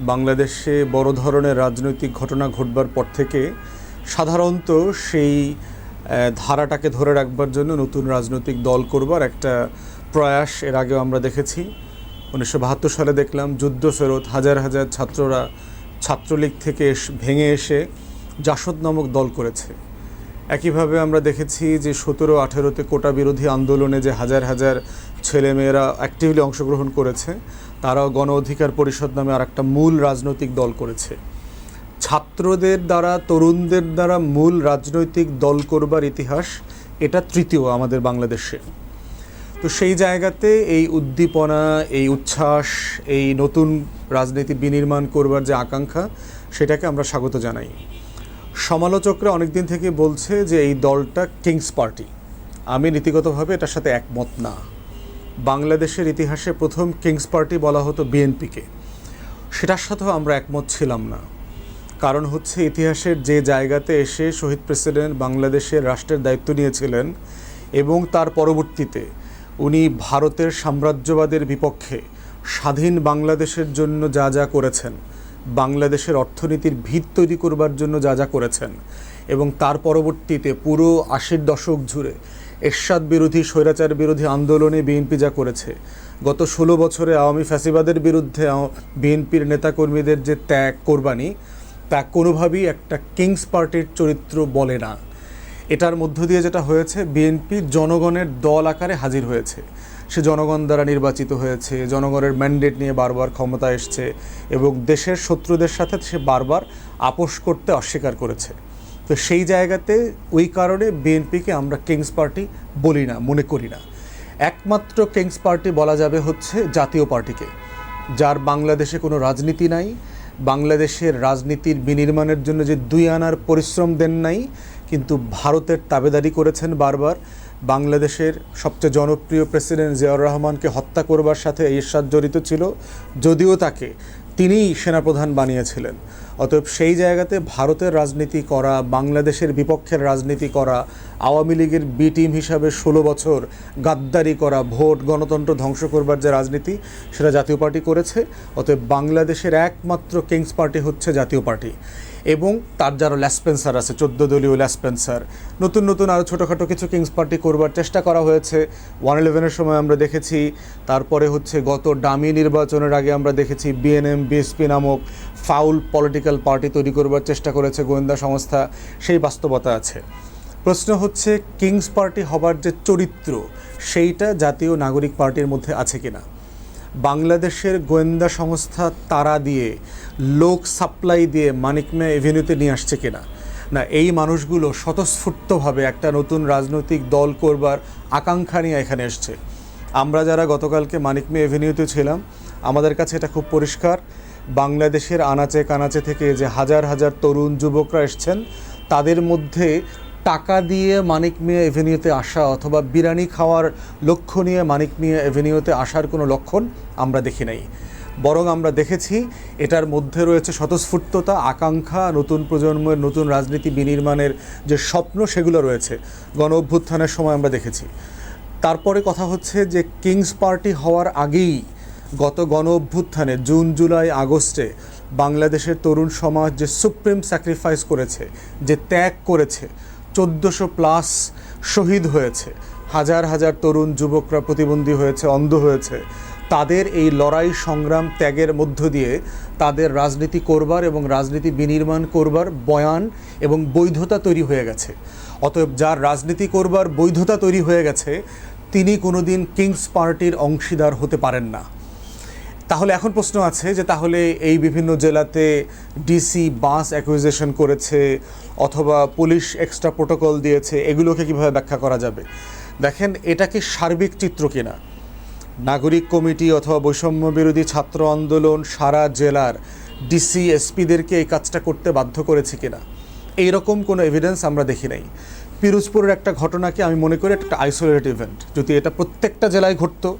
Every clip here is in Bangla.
বাংলাদেশে বড় ধরনের রাজনৈতিক ঘটনা ঘটবার পর থেকে সাধারণত সেই ধারাটাকে ধরে রাখবার জন্য নতুন রাজনৈতিক দল করবার একটা প্রয়াস এর আগেও আমরা দেখেছি। উনিশশো বাহাত্তর সালে দেখলাম যুদ্ধ ফেরত হাজার হাজার ছাত্ররা ছাত্রলীগ থেকে ভেঙে এসে জাসদ নামক দল করেছে। একইভাবে আমরা দেখেছি যে সতেরো আঠেরোতে কোটা বিরোধী আন্দোলনে যে হাজার হাজার ছেলেমেয়েরা অ্যাক্টিভলি অংশগ্রহণ করেছে তারাও গণ অধিকার পরিষদ নামে আর একটা মূল রাজনৈতিক দল করেছে। ছাত্রদের দ্বারা, তরুণদের দ্বারা মূল রাজনৈতিক দল করবার ইতিহাস এটা তৃতীয় আমাদের বাংলাদেশে। তো সেই জায়গাতে এই উদ্দীপনা, এই উচ্ছ্বাস, এই নতুন রাজনীতি বিনির্মাণ করবার যে আকাঙ্ক্ষা, সেটাকে আমরা স্বাগত জানাই। সমালোচকরা অনেকদিন থেকে বলছে যে এই দলটা কিংস পার্টি। আমি নীতিগতভাবে এটার সাথে একমত না। বাংলাদেশের ইতিহাসে প্রথম কিংস পার্টি বলা হতো বিএনপিকে। সেটার সাথেও আমরা একমত ছিলাম না। কারণ হচ্ছে ইতিহাসের যে জায়গাতে এসে শহীদ প্রেসিডেন্ট বাংলাদেশের রাষ্ট্রের দায়িত্ব নিয়েছিলেন এবং তার পরবর্তীতে উনি ভারতের সাম্রাজ্যবাদের বিপক্ষে স্বাধীন বাংলাদেশের জন্য যা যা করেছেন, বাংলাদেশের অর্থনীতির ভিত তৈরি করবার জন্য যা যা করেছেন এবং তার পরবর্তীতে পুরো আশির দশক জুড়ে এরশাদ বিরোধী স্বৈরাচার বিরোধী আন্দোলনে বিএনপি যা করেছে। গত ষোলো বছরে আওয়ামী ফ্যাসিবাদের বিরুদ্ধে বিএনপির নেতাকর্মীদের যে ত্যাগ, কোরবানি, তা কোনোভাবেই একটা কিংস পার্টির চরিত্র বলে না। এটার মধ্য দিয়ে যেটা হয়েছে, বিএনপি জনগণের দল আকারে হাজির হয়েছে। সে জনগণ দ্বারা নির্বাচিত হয়েছে, জনগণের ম্যান্ডেট নিয়ে বারবার ক্ষমতা এসছে এবং দেশের শত্রুদের সাথে সে বারবার আপোষ করতে অস্বীকার করেছে। তো সেই জায়গাতে ওই কারণে বিএনপিকে আমরা কিংস পার্টি বলি না, মনে করি না। একমাত্র কিংস পার্টি বলা যাবে হচ্ছে জাতীয় পার্টিকে, যার বাংলাদেশে কোনো রাজনীতি নাই, বাংলাদেশের রাজনীতির বিনির্মাণের জন্য যে দুই আনার পরিশ্রম দেন নাই, কিন্তু ভারতের তাবেদারি করেছেন বারবার। বাংলাদেশের সবচেয়ে জনপ্রিয় প্রেসিডেন্ট জিয়াউর রহমানকে হত্যা করবার সাথে এরশাদ জড়িত ছিল, যদিও তাকে তিনিই সেনাপ্রধান বানিয়েছিলেন। অতএব সেই জায়গাতে ভারতের রাজনীতি করা, বাংলাদেশের বিপক্ষের রাজনীতি করা, আওয়ামী লীগের বি টিম হিসাবে ষোলো বছর গাদ্দারি করা, ভোট গণতন্ত্র ধ্বংস করবার যে রাজনীতি, সেটা জাতীয় পার্টি করেছে। অতএব বাংলাদেশের একমাত্র কিংস পার্টি হচ্ছে জাতীয় পার্টি। এবং তার যারা ল্যাসপেন্সার আছে, চোদ্দ দলীয় ল্যাসপেন্সার নতুন নতুন আরও ছোটোখাটো কিছু কিংস পার্টি করবার চেষ্টা করা হয়েছে। ওয়ান ইলেভেনের সময় আমরা দেখেছি, তারপরে হচ্ছে গত ডামি নির্বাচনের আগে আমরা দেখেছি বিএনএম বিএসপি নামক ফাউল পলিটিক্যাল পার্টি তৈরি করবার চেষ্টা করেছে গোয়েন্দা সংস্থা, সেই বাস্তবতা আছে। প্রশ্ন হচ্ছে, কিংস পার্টি হবার যে চরিত্র, সেইটা জাতীয় নাগরিক পার্টির মধ্যে আছে কিনা? বাংলাদেশের গোয়েন্দা সংস্থা তারা দিয়ে লোক সাপ্লাই দিয়ে মানিক মে এভিনিউতে নিয়ে আসছে কিনা? না, এই মানুষগুলো স্বতঃস্ফূর্তভাবে একটা নতুন রাজনৈতিক দল করবার আকাঙ্ক্ষা নিয়ে এখানে এসছে। আমরা যারা গতকালকে মানিক মে এভিনিউতে ছিলাম, আমাদের কাছে এটা খুব পরিষ্কার। বাংলাদেশের আনাচে কানাচে থেকে যে হাজার হাজার তরুণ যুবকরা এসছেন, তাদের মধ্যে টাকা দিয়ে মানিক মিয়া এভিনিউতে আসা অথবা বিরিয়ানি খাওয়ার লক্ষ্য নিয়ে মানিক মিয়া এভিনিউতে আসার কোনো লক্ষণ আমরা দেখি নাই। বরং আমরা দেখেছি এটার মধ্যে রয়েছে স্বতঃস্ফূর্ততা, আকাঙ্ক্ষা, নতুন প্রজন্মের নতুন রাজনীতি বিনির্মাণের যে স্বপ্ন সেগুলো রয়েছে, গণ অভ্যুত্থানের সময় আমরা দেখেছি। তারপরে কথা হচ্ছে যে কিংস পার্টি হওয়ার আগেই গত গণ অভ্যুত্থানে জুন, জুলাই, আগস্টে বাংলাদেশের তরুণ সমাজ যে সুপ্রিম স্যাক্রিফাইস করেছে, যে ত্যাগ করেছে চোদ্দোশো প্লাস শহীদ হয়েছে। হাজার হাজার তরুণ যুবকরা প্রতিবন্ধী হয়েছে, অন্ধ হয়েছে। তাদের এই লড়াই সংগ্রাম ত্যাগের মধ্য দিয়ে তাদের রাজনীতি করবার এবং রাজনীতি বিনির্মাণ করবার বয়ান এবং বৈধতা তৈরি হয়ে গেছে। অতএব যার রাজনীতি করবার বৈধতা তৈরি হয়ে গেছে, তিনি কোনোদিন কিংস পার্টির অংশীদার হতে পারেন না। তাহলে এখন প্রশ্ন আছে যে তাহলে এই বিভিন্ন জেলাতে ডিসি বাস অ্যাকুইজেশন করেছে অথবা পুলিশ এক্সট্রা প্রোটোকল দিয়েছে, এগুলোকে কীভাবে ব্যাখ্যা করা যাবে? দেখেন, এটা কি সার্বিক চিত্র কিনা? নাগরিক কমিটি অথবা বৈষম্য বিরোধী ছাত্র আন্দোলন সারা জেলার ডিসি এসপিদেরকে এই কাজটা করতে বাধ্য করেছে কিনা? এইরকম কোনো এভিডেন্স আমরা দেখি নাই। পিরোজপুরের একটা ঘটনাকে আমি মনে করি একটা আইসোলেটেড ইভেন্ট যদি এটা প্রত্যেকটা জেলায় ঘটতো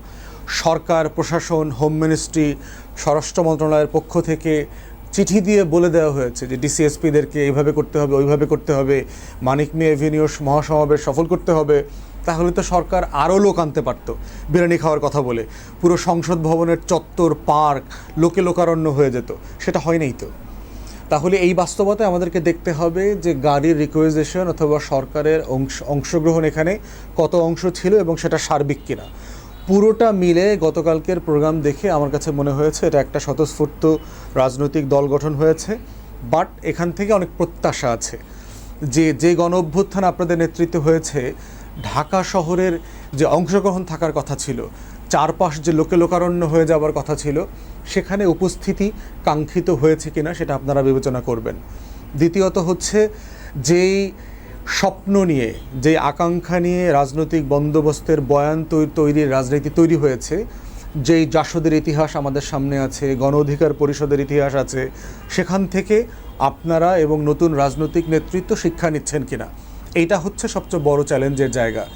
সরকার, প্রশাসন হোম মিনিস্ট্রি স্বরাষ্ট্র মন্ত্রণালয়ের পক্ষ থেকে চিঠি দিয়ে বলে দেওয়া হয়েছে যে ডিসিএসপিদেরকে এইভাবে করতে হবে, ওইভাবে করতে হবে, মানিক মে এভিনিউ মহাসমাবেশ সফল করতে হবে, তাহলে তো সরকার আরও লোক আনতে পারতো। বিরিয়ানি খাওয়ার কথা বলে পুরো সংসদ ভবনের চত্বর, পার্ক লোকে লোকারণ্য হয়ে যেত, সেটা হয় নাই তো। তাহলে এই বাস্তবতায় আমাদেরকে দেখতে হবে যে গাড়ির রিকোয়েজেশন অথবা সরকারের অংশ, অংশগ্রহণ এখানে কত অংশ ছিল এবং সেটা সার্বিক কিনা। পুরোটা মিলে গতকালকের প্রোগ্রাম দেখে আমার কাছে মনে হয়েছে এটা একটা স্বতঃস্ফূর্ত রাজনৈতিক দল গঠন হয়েছে, বাট এখান থেকে অনেক প্রত্যাশা আছে। যে যে গণ অভ্যুত্থান আপনাদের নেতৃত্বে হয়েছে, ঢাকা শহরের যে অংশগ্রহণ থাকার কথা ছিল, চারপাশ যে লোকে লোকারণ্য হয়ে যাওয়ার কথা ছিল, সেখানে উপস্থিতি কাঙ্ক্ষিত হয়েছে কিনা সেটা আপনারা বিবেচনা করবেন। দ্বিতীয়ত হচ্ছে, যেই স্বপ্ন নিয়ে, যে আকাঙ্ক্ষা নিয়ে রাজনৈতিক বন্দোবস্তের বয়ান তৈরির রাজনীতি তৈরি হয়েছে, যেই জাসদের ইতিহাস আমাদের সামনে আছে, গণ অধিকার পরিষদের ইতিহাস আছে, সেখান থেকে আপনারা এবং নতুন রাজনৈতিক নেতৃত্ব শিক্ষা নিচ্ছেন কিনা? এইটা হচ্ছে সবচেয়ে বড় চ্যালেঞ্জের জায়গা।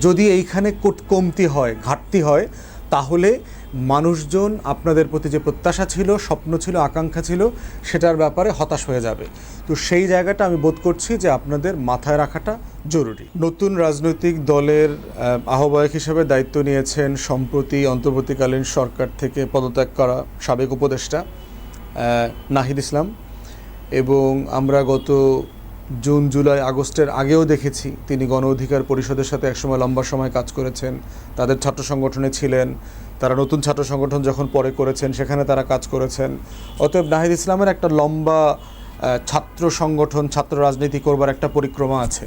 যদি এইখানে কোট- কমতি হয়, ঘাটতি হয় তাহলে মানুষজন আপনাদের প্রতি যে প্রত্যাশা ছিল, স্বপ্ন ছিল, আকাঙ্ক্ষা ছিল, সেটার ব্যাপারে হতাশ হয়ে যাবে। তো সেই জায়গাটা আমি বোধ করছি যে আপনাদের মাথায় রাখাটা জরুরি। নতুন রাজনৈতিক দলের আহ্বায়ক হিসেবে দায়িত্ব নিয়েছেন সম্প্রতি অন্তর্বর্তীকালীন সরকার থেকে পদত্যাগ করা সাবেক উপদেষ্টা নাহিদ ইসলাম। এবং আমরা গত জুন, জুলাই, আগস্টের আগেও দেখেছি তিনি গণ অধিকার পরিষদের সাথে একসময় লম্বা সময় কাজ করেছেন। তাদের ছাত্র সংগঠনে ছিলেন। তারা নতুন ছাত্র সংগঠন যখন পরে করেছেন, সেখানে তারা কাজ করেছেন। অতএব নাহিদ ইসলামের একটা লম্বা ছাত্র সংগঠন, ছাত্র রাজনীতি করবার একটা পরিক্রমা আছে।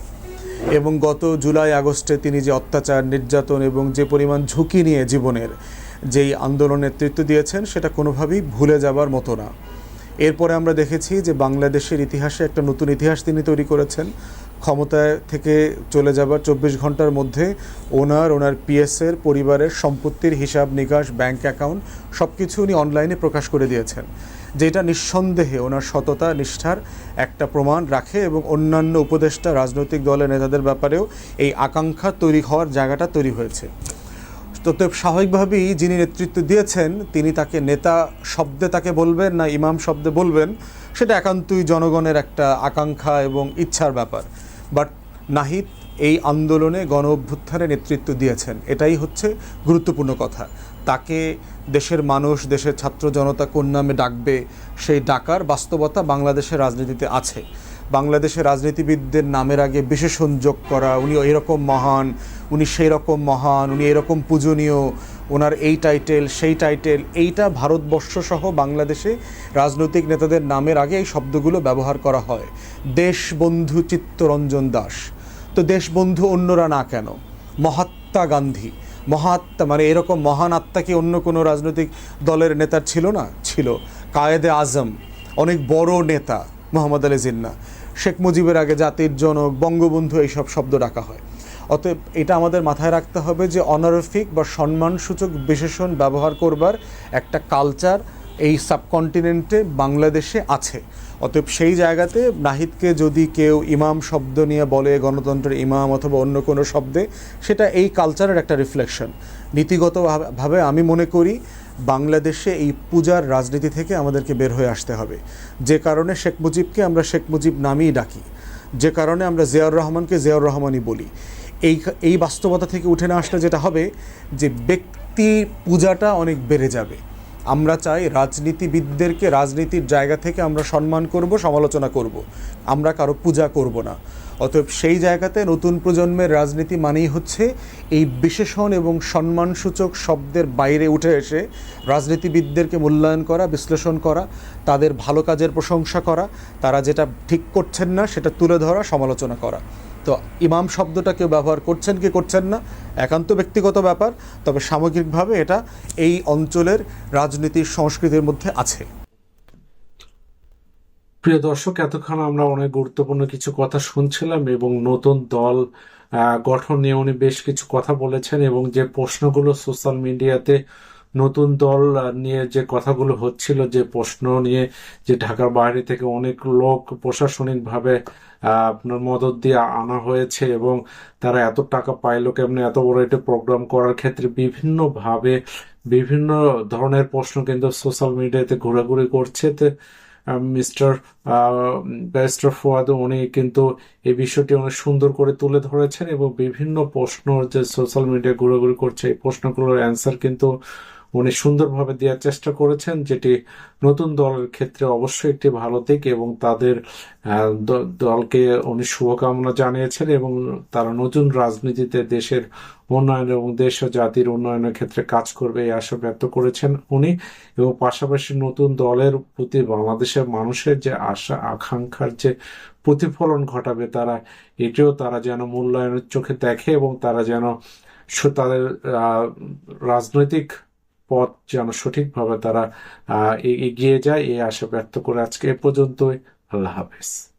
এবং গত জুলাই, আগস্টে তিনি যে অত্যাচার, নির্যাতন এবং যে পরিমাণ ঝুঁকি নিয়ে জীবনের যেই আন্দোলন নেতৃত্ব দিয়েছেন, সেটা কোনোভাবেই ভুলে যাবার মতো না। এরপরে আমরা দেখেছি যে বাংলাদেশের ইতিহাসে একটা নতুন ইতিহাস তিনি তৈরি করেছেন। ক্ষমতায় থেকে চলে যাবার চব্বিশ ঘণ্টার মধ্যে ওনার ওনার পিএসের পরিবারের সম্পত্তির হিসাব, নিকাশ, ব্যাংক অ্যাকাউন্ট সব কিছু উনি অনলাইনে প্রকাশ করে দিয়েছেন। যেটা নিঃসন্দেহে ওনার সততা, নিষ্ঠার একটা প্রমাণ রাখে এবং অন্যান্য উপদেষ্টা, রাজনৈতিক দলের নেতাদের ব্যাপারেও এই আকাঙ্ক্ষা তৈরি হওয়ার জায়গাটা তৈরি হয়েছে। তো তো স্বাভাবিকভাবেই যিনি নেতৃত্ব দিয়েছেন, তিনি তাকে নেতা শব্দে তাকে বলবেন না ইমাম শব্দে বলবেন, সেটা একান্তই জনগণের একটা আকাঙ্ক্ষা এবং ইচ্ছার ব্যাপার। বাট নাহিদ এই আন্দোলনে গণ অভ্যুত্থানে নেতৃত্ব দিয়েছেন, এটাই হচ্ছে গুরুত্বপূর্ণ কথা। তাকে দেশের মানুষ, দেশের ছাত্র জনতা কোন নামে ডাকবে, সেই ডাকার বাস্তবতা বাংলাদেশের রাজনীতিতে আছে। বাংলাদেশের রাজনীতিবিদদের নামের আগে বিশেষণ যোগ করা উনি এরকম মহান, উনি সেই রকম মহান, উনি এরকম পূজনীয়, ওনার এই টাইটেল, সেই টাইটেল, এইটা ভারতবর্ষ সহ বাংলাদেশে রাজনৈতিক নেতাদের নামের আগে এই শব্দগুলো ব্যবহার করা হয়। দেশবন্ধু চিত্তরঞ্জন দাস। তো দেশবন্ধু অন্যরা না কেন? মহাত্মা গান্ধী। মহাত্মা মানে এরকম মহান আত্মা কি অন্য কোনো রাজনৈতিক দলের নেতার ছিল না? ছিল। কায়েদে আজম, অনেক বড় নেতা, মোহাম্মদ আলী জিন্না। শেখ মুজিবের আগে জাতির জনক, বঙ্গবন্ধু, এইসব শব্দ ডাকা হয়। অতএব এটা আমাদের মাথায় রাখতে হবে যে অনারফিক বা সম্মানসূচক বিশেষণ ব্যবহার করবার একটা কালচার এই সাবকন্টিনেন্টে বাংলাদেশে আছে। অতএব সেই জায়গাতে নাহিদকে যদি কেউ ইমাম শব্দ নিয়ে বলে, গণতন্ত্রের ইমাম অথবা অন্য কোনো শব্দে, সেটা এই কালচারের একটা রিফ্লেকশন নীতিগতভাবে আমি মনে করি বাংলাদেশে এই পূজার রাজনীতি থেকে আমাদেরকে বের হয়ে আসতে হবে। যে কারণে শেখ মুজিবকে আমরা শেখ মুজিব নামেই ডাকি। যে কারণে আমরা জিয়াউর রহমানকে জিয়াউর রহমানই বলি। এই এই বাস্তবতা থেকে উঠে না আসলে যেটা হবে যে ব্যক্তি পূজাটা অনেক বেড়ে যাবে। আমরা চাই রাজনীতিবিদদেরকে রাজনীতির জায়গা থেকে আমরা সম্মান করব, সমালোচনা করব। আমরা কারও পূজা করব না। অতএব সেই জায়গাতে নতুন প্রজন্মের রাজনীতি মানেই হচ্ছে এই বিশেষণ এবং সম্মানসূচক শব্দের বাইরে উঠে এসে রাজনীতিবিদদেরকে মূল্যায়ন করা, বিশ্লেষণ করা, তাদের ভালো কাজের প্রশংসা করা, তারা যেটা ঠিক করছেন না সেটা তুলে ধরা, সমালোচনা করা। তো ইমাম শব্দটা কেউ ব্যবহার করছেন কি করছেন না, একান্ত ব্যক্তিগত ব্যাপার, তবে সামগ্রিকভাবে এটা এই অঞ্চলের রাজনীতির সংস্কৃতির মধ্যে আছে। প্রিয় দর্শক, এতক্ষণ আমরা অনেক গুরুত্বপূর্ণ কিছু কথা শুনছিলাম এবং নতুন দল গঠন নিয়ে উনি বেশ কিছু কথা বলেছেন এবং যে প্রশ্নগুলো সোশ্যাল মিডিয়াতে নতুন দল নিয়ে যে কথাগুলো হচ্ছিল, যে প্রশ্ন নিয়ে যে ঢাকার বাইরে থেকে অনেক লোক প্রশাসনিকভাবে আপনার মদত দিয়ে আনা হয়েছে এবং তারা এত টাকা পাইলো কেমনে, এত বড় একটা প্রোগ্রাম করার ক্ষেত্রে বিভিন্নভাবে বিভিন্ন ধরনের প্রশ্ন কিন্তু সোশ্যাল মিডিয়াতে ঘোরাঘুরি করছে। তো মিস্টার ব্যারিস্টার ফোয়াদ উনি কিন্তু এই বিষয়টি অনেক সুন্দর করে তুলে ধরেছেন এবং বিভিন্ন প্রশ্ন যে সোশ্যাল মিডিয়া ঘুরাঘুরি করছে, এই প্রশ্নগুলোর অ্যান্সার কিন্তু উনি সুন্দরভাবে দেওয়ার চেষ্টা করেছেন, যেটি নতুন দলের ক্ষেত্রে অবশ্যই একটি ভালো দিক এবং তাদের দলকে উনি শুভকামনা জানিয়েছেন এবং তারা নতুন রাজনীতিতে দেশের উন্নয়ন এবং দেশ ও জাতির উন্নয়নের ক্ষেত্রে কাজ করবে এই আশা ব্যক্ত করেছেন উনি এবং পাশাপাশি নতুন দলের প্রতি বাংলাদেশের মানুষের যে আশা, আকাঙ্ক্ষার যে প্রতিফলন ঘটাবে তারা, এটিও তারা যেন মূল্যায়নের চোখে দেখে এবং তারা যেন তাদের রাজনৈতিক পথ যেন সঠিকভাবে তারা এগিয়ে যায় এই আশা ব্যক্ত করে আজকে এ পর্যন্তই। আল্লাহ হাফেজ।